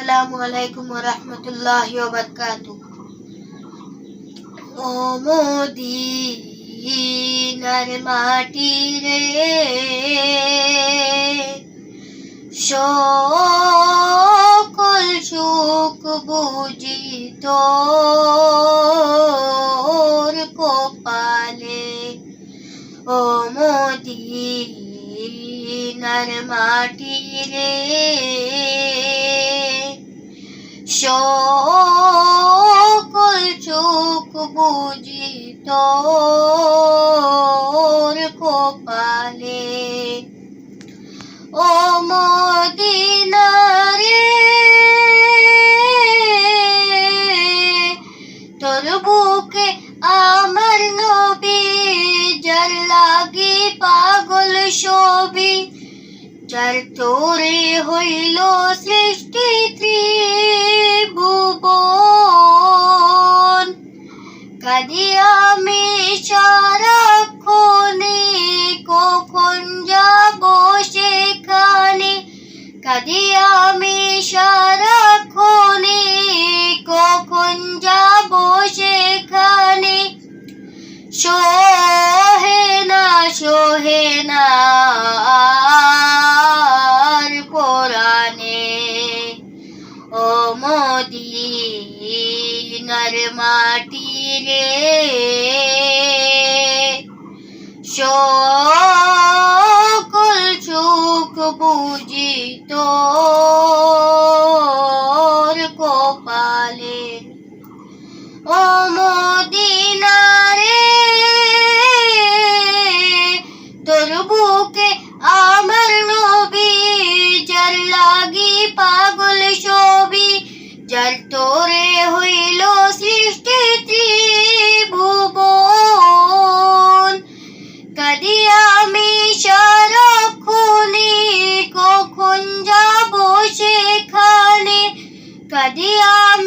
আসসালামু আলাইকুম রহমতুল্লাহ বারকাতু ও মদিনার মাটি রে সকল সুখ বুঝি তোর কপালে ও মদিনার মাটি রে সকল চোখ বুঝি তোর কপালে। ও মদিনারে, তোর বুকে আমার নবী, যার লাগি পাগল ছবি, যার তোরে হইল সৃষ্টি ত্রিভুবন কাদি আমি মদিনার মাটি রে সকল সুখ বুঝি তোর কপালে। ও মদিনারে Kadiyam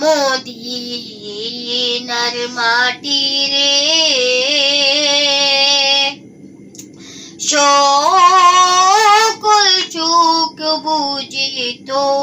মদিনার মাটি রে সকল চুক বুঝি তোর